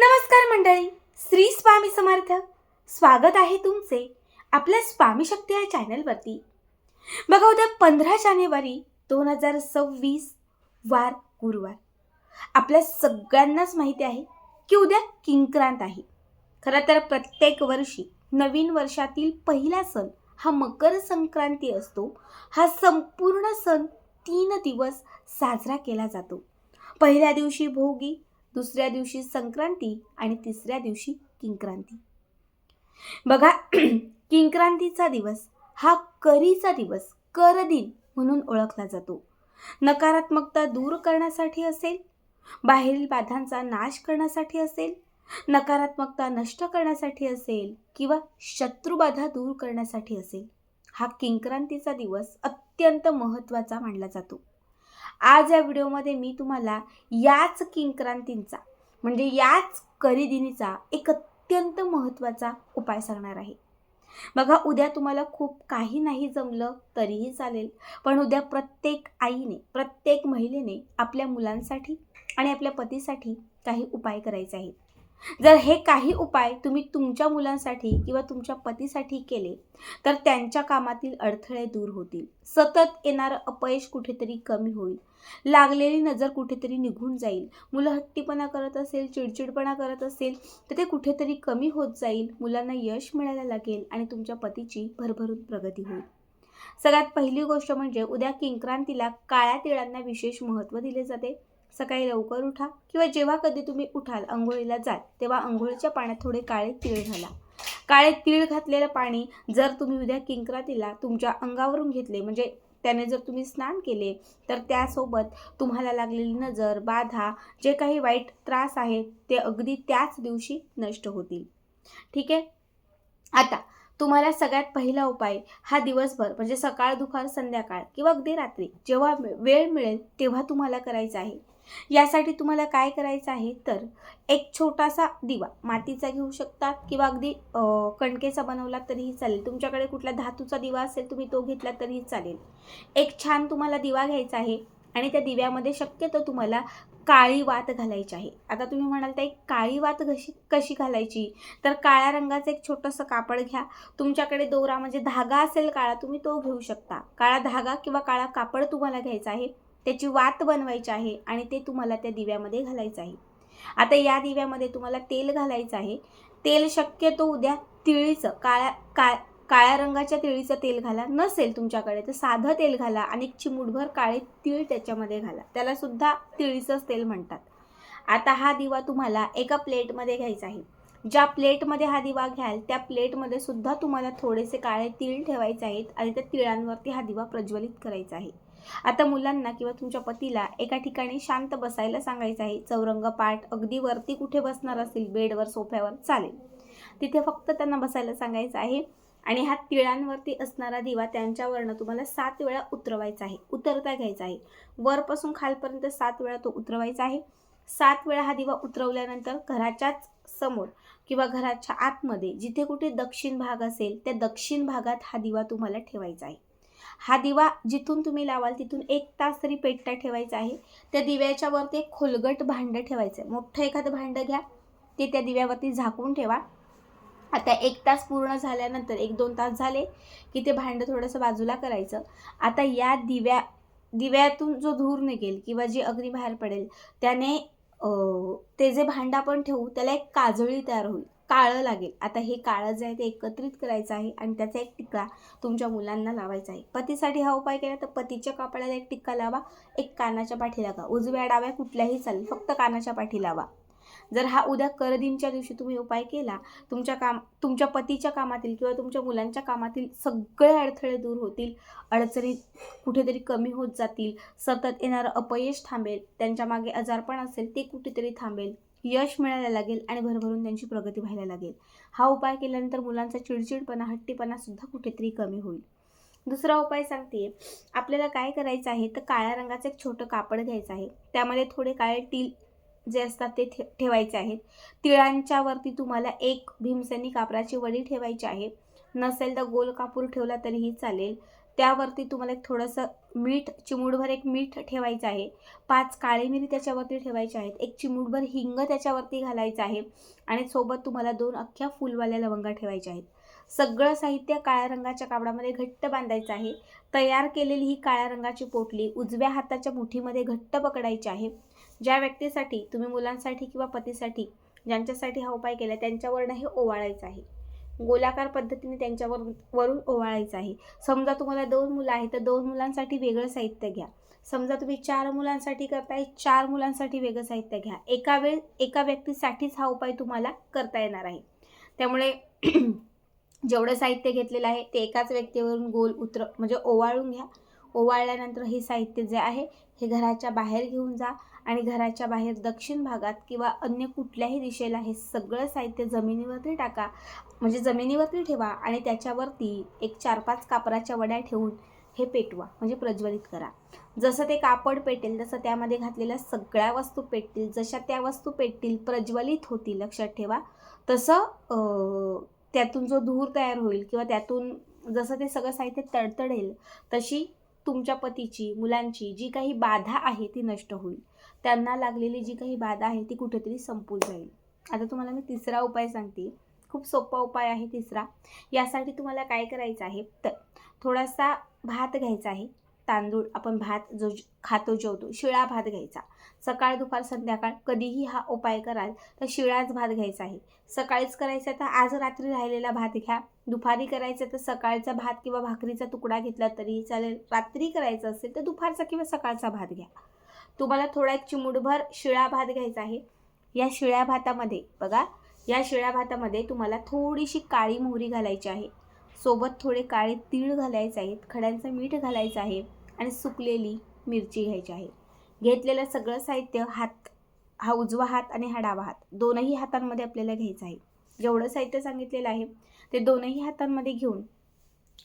नमस्कार मंडळी श्री स्वामी समर्थ. स्वागत आहे तुमचे आपल्या स्वामी शक्ती या चॅनलवरती. बघा उद्या पंधरा जानेवारी दोन हजार सव्वीस वार गुरुवार. आपल्या सगळ्यांनाच माहिती आहे की उद्या किंक्रांत आहे. खरं तर प्रत्येक वर्षी नवीन वर्षातील पहिला सण हा मकर संक्रांती असतो. हा संपूर्ण सण तीन दिवस साजरा केला जातो. पहिल्या दिवशी भोगी दुसऱ्या दिवशी संक्रांती आणि तिसऱ्या दिवशी किंक्रांती. बघा किंक्रांतीचा दिवस हा करीचा दिवस कर दिन म्हणून ओळखला जातो. नकारात्मकता दूर करण्यासाठी असेल बाहेरील बाधांचा नाश करण्यासाठी असेल नकारात्मकता नष्ट करण्यासाठी असेल किंवा शत्रुबाधा दूर करण्यासाठी असेल हा किंक्रांतीचा दिवस अत्यंत महत्त्वाचा मानला जातो. आज या व्हिडिओमध्ये मी तुम्हाला याच किंक्रांतींचा म्हणजे याच करिदिनीचा एक अत्यंत महत्त्वाचा उपाय सांगणार आहे. बघा उद्या तुम्हाला खूप काही नाही जमलं तरीही चालेल पण उद्या प्रत्येक आईने प्रत्येक महिलेने आपल्या मुलांसाठी आणि आपल्या पतीसाठी काही उपाय करायचे आहेत. जर हे काही उपाय तुम्ही तुमच्या मुलांसाठी किंवा तुमच्या पतीसाठी केले तर त्यांच्या कामातील अडथळे दूर होतील. सतत येणारं अपयश कुठेतरी कमी होईल. लागलेली नजर कुठेतरी निघून जाईल. मुलं हट्टीपणा करत असेल चिडचिडपणा करत असेल तर ते कुठेतरी कमी होत जाईल. मुलांना यश मिळायला लागेल आणि तुमच्या पतीची भरभरून प्रगती होईल. सगळ्यात पहिली गोष्ट म्हणजे उद्या किंक्रांतीला काळ्या तिळांना विशेष महत्त्व दिले जाते. सकाळी लवकर उठा किंवा जेव्हा कधी तुम्ही उठाल आंघोळीला जाल तेव्हा आंघोळीच्या पाण्यात थोडे काळे तीळ घाला. काळे तीळ घातलेलं पाणी जर तुम्ही उद्या किंकरातीला तुमच्या अंगावरून घेतले म्हणजे त्याने जर तुम्ही स्नान केले तर त्यासोबत तुम्हाला लागलेली नजर बाधा जे काही वाईट त्रास आहेत ते अगदी त्याच दिवशी नष्ट होतील. ठीक आहे? आता तुम्हाला सगळ्यात पहिला उपाय हा दिवसभर म्हणजे सकाळ दुपार संध्याकाळ किंवा अगदी रात्री जेव्हा वेळ मिळेल तेव्हा तुम्हाला करायचं आहे. यासाठी तुम्हाला काय करायचं आहे तर एक छोटासा दिवा मातीचा घेऊ शकता किंवा अगदी कणकेचा बनवला तरीही चालेल. तुमच्याकडे कुठला धातूचा दिवा असेल तुम्ही तो घेतला तरीही चालेल. एक छान तुम्हाला दिवा घ्यायचा आहे आणि त्या दिव्यामध्ये शक्यतो तुम्हाला काळी वात घालायची आहे. आता तुम्ही म्हणाल तर एक काळी वात कशी कशी घालायची? तर काळ्या रंगाचं एक छोटंसं कापड घ्या. तुमच्याकडे दोरा म्हणजे धागा असेल काळा तुम्ही तो घेऊ शकता. काळा धागा किंवा काळा कापड तुम्हाला घ्यायचा आहे. त्याची वात बनवायची आहे आणि ते तुम्हाला त्या दिव्यामध्ये घालायचं आहे. आता या दिव्यामध्ये तुम्हाला तेल घालायचं आहे. तेल शक्यतो उद्या तिळीचं काळ्या का काळ्या रंगाच्या तिळीचं तेल घाला. नसेल तुमच्याकडे तर साधं तेल घाला आणि चिमुटभर चिमूटभर काळे तीळ त्याच्यामध्ये घाला. त्याला सुद्धा तिळीचंच तेल म्हणतात. आता हा दिवा तुम्हाला एका प्लेटमध्ये घ्यायचा आहे. ज्या प्लेटमध्ये हा दिवा घ्याल त्या प्लेटमध्ये सुद्धा तुम्हाला थोडेसे काळे तीळ ठेवायचे आहेत आणि त्या तिळांवरती हा दिवा प्रज्वलित करायचा आहे. आता मुलांना किंवा तुमच्या पतीला एका ठिकाणी शांत बसायला सांगायचं आहे. चौरंग पाठ अगदी वरती कुठे बसणार असेल? बेडवर सोफ्यावर चालेल. तिथे फक्त त्यांना बसायला सांगायचं आहे. आणि हा तिळांवरती असणारा दिवा त्यांच्यावरनं तुम्हाला सात वेळा उतरवायचा आहे. उतरता घ्यायचा आहे. वरपासून खालपर्यंत सात वेळा तो उतरवायचा आहे. सात वेळा हा दिवा उतरवल्यानंतर घराच्याच समोर किंवा घराच्या आतमध्ये जिथे कुठे दक्षिण भाग असेल त्या दक्षिण भागात हा दिवा तुम्हाला ठेवायचा आहे. हा दिवा जिथून तुम्ही लावाल तिथून एक तास तरी पेटता ठेवायचा आहे. त्या दिव्याच्या वरती एक खोलगट भांडं ठेवायचं आहे. मोठं एखादं भांडं घ्या ते त्या दिव्यावरती झाकून ठेवा. आता एक तास पूर्ण झाल्यानंतर एक दोन तास झाले की ते भांडं थोडंसं बाजूला करायचं. आता या दिव्या दिव्यातून जो धूर निघेल किंवा जे अग्नी बाहेर पडेल त्याने ते जे भांडं आपण ठेवू त्याला एक काजळी तयार होईल. काळं लागेल. आता हे काळं जे आहे ते एकत्रित करायचं आहे आणि त्याचा एक टिक्का तुमच्या मुलांना लावायचा आहे. पतीसाठी हा उपाय केला तर पतीच्या कपाळाला एक टिक्का लावा. एक कानाच्या पाठी लावा उजव्या डाव्या कुठल्याही चालेल. फक्त कानाच्या पाठी लावा. जर हा उद्या करदिनच्या दिवशी तुम्ही उपाय केला तुमच्या काम तुमच्या पतीच्या कामातील किंवा तुमच्या मुलांच्या कामातील सगळे अडथळे दूर होतील अडचणी कुठेतरी कमी होत जातील सतत येणारं अपयश थांबेल त्यांच्या मागे आजारपण असेल ते कुठेतरी थांबेल. यश मिळायला लागेल आणि भरभरून त्यांची प्रगती व्हायला लागेल. हा उपाय केल्यानंतर मुलांचा चिडचिडपणा हट्टीपणा सुद्धा कुठेतरी कमी होईल. दुसरा उपाय सांगते आपल्याला काय करायचं आहे तर काळ्या रंगाचं एक छोटं कापड घ्यायचं आहे. त्यामध्ये थोडे काळे टील जे असतात ते ठे ठेवायचे आहेत. तिळांच्या वरती तुम्हाला एक भीमसेनी कापराची वडी ठेवायची आहे. नसेल तर गोल कापूर ठेवला तरीही चालेल. त्यावरती तुम्हाला एक थोडंसं मीठ चिमूटभर एक मीठ ठेवायचं आहे. पाच काळी मिरी त्याच्यावरती ठेवायचे आहेत. एक चिमूटभर हिंग त्याच्यावरती घालायचं आहे. आणि सोबत तुम्हाला दोन अख्ख्या फुलवाल्या लवंगा ठेवायच्या आहेत. सगळं साहित्य काळ्या रंगाच्या कापडामध्ये घट्ट बांधायचं आहे. तयार केलेली ही काळ्या रंगाची पोटली उजव्या हाताच्या मुठीमध्ये घट्ट पकडायची आहे. ज्या व्यक्तीसाठी तुम्ही मुलांसाठी किंवा पतीसाठी ज्यांच्यासाठी हा उपाय केला त्यांच्यावरनं हे ओवाळायचं आहे. गोलाकार पद्धतीने त्यांच्यावर वरून ओवाळायचं आहे. समजा तुम्हाला दोन मुलं आहेत तर दोन मुलांसाठी वेगळं साहित्य घ्या. समजा तुम्ही चार मुलांसाठी करताय चार मुलांसाठी वेगळं साहित्य घ्या. एका वेळ एका व्यक्तीसाठीच हा उपाय तुम्हाला करता येणार आहे. त्यामुळे जेवढं साहित्य घेतलेलं आहे ते एकाच व्यक्तीवरून गोल उतर म्हणजे ओवाळून घ्या. ओवाळल्यानंतर हे साहित्य जे आहे हे घराच्या बाहेर घेऊन जा. आणि घराच्या बाहेर दक्षिण भागात किंवा अन्य कुठल्याही दिशेला हे सगळं साहित्य जमिनीवरती टाका. म्हणजे जमिनीवरती ठेवा आणि त्याच्यावरती एक चार पाच कापराच्या वड्या ठेवून हे पेटवा म्हणजे प्रज्वलित करा. जसं ते कापड पेटेल तसं त्यामध्ये घातलेल्या सगळ्या वस्तू पेटतील. जशा त्या वस्तू पेटतील प्रज्वलित होतील लक्षात ठेवा. तसं त्यातून जो धूर तयार होईल किंवा त्यातून जसं ते सगळं साहित्य तडतडेल तशी तुमच्या पतीची मुलांची जी काही बाधा आहे ती नष्ट होईल. त्यांना लागलेली जी काही बाधा आहे ती कुठेतरी संपून जाईल. आता तुम्हाला मी तिसरा उपाय सांगते. खूप सोपा उपाय आहे तिसरा. यासाठी तुम्हाला काय करायचं आहे? तर थोडासा भात घ्यायचा आहे. तांदूळ आपण भात जो खातो जेवतो शिळा भात घ्यायचा. सकाळ दुपार संध्याकाळ कधीही हा उपाय कराल तर शिळाच भात घ्यायचा आहे. सकाळीच करायचा तर आज रात्री राहिलेला भात घ्या. दुपारी करायचा तर सकाळचा भात किंवा भाकरीचा तुकडा घेतला तरी चालेल. रात्री करायचं असेल तर दुपारचा किंवा सकाळचा भात घ्या. तुम्हाला थोडा एक चिमूटभर शिळा भात घ्यायचा आहे. या शिळ्या भातामध्ये बघा या शिळ्या भातामध्ये तुम्हाला थोडीशी काळी मोहरी घालायची आहे. सोबत थोडे काळे तीळ घालायचे आहेत खड्यांचं मीठ घालायचं आहे आणि सुकलेली मिरची घ्यायची आहे. घेतलेलं सगळं साहित्य हात हा उजवा हात आणि हा डावा हात दोनही हातांमध्ये आपल्याला घ्यायचं आहे. जेवढं साहित्य सांगितलेलं आहे ते दोनही हातांमध्ये घेऊन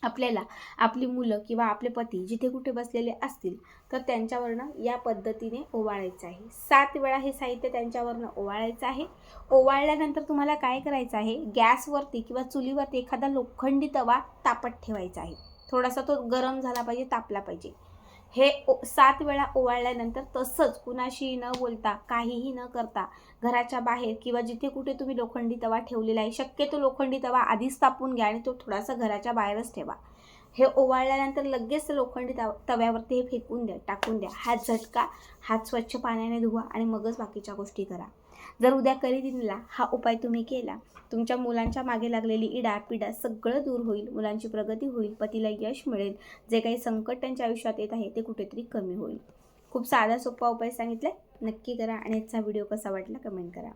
आपल्याला आपली मुलं किंवा आपले पती जिथे कुठे बसलेले असतील तर त्यांच्यावरनं या पद्धतीने ओवाळायचं आहे. सात वेळा हे साहित्य त्यांच्यावरनं ओवाळायचं आहे. ओवाळल्यानंतर तुम्हाला काय करायचं आहे? गॅसवरती किंवा चुलीवरती एखादा लोखंडी तवा तापत ठेवायचा आहे. थोडासा तो गरम झाला पाहिजे तापला पाहिजे. हे ओ सात वेळा ओवाळल्यानंतर तसंच कुणाशी न बोलता काहीही न करता घराच्या बाहेर किंवा जिथे कुठे तुम्ही लोखंडी तवा ठेवलेला आहे शक्यतो लोखंडी तवा आधीच तापून घ्या आणि तो थोडासा घराच्या बाहेरच ठेवा. हे ओवाळल्यानंतर लगेच लोखंडी तव तव्यावरती हे फेकून द्या टाकून द्या. हात झटका हात स्वच्छ पाण्याने धुवा आणि मगच बाकीच्या गोष्टी करा. जर उद्या करिदिनला हा उपाय तुम्ही केला तुमच्या मुलांच्या मागे लागलेली इडा पिडा सगळं दूर होईल मुलांची प्रगती होईल पतीला यश मिळेल जे काही संकट त्यांच्या आयुष्यात येत आहे ते कुठेतरी कमी होईल. खूप साधा सोपा उपाय सांगितला नक्की करा आणि याचा व्हिडिओ कसा वाटला कमेंट करा.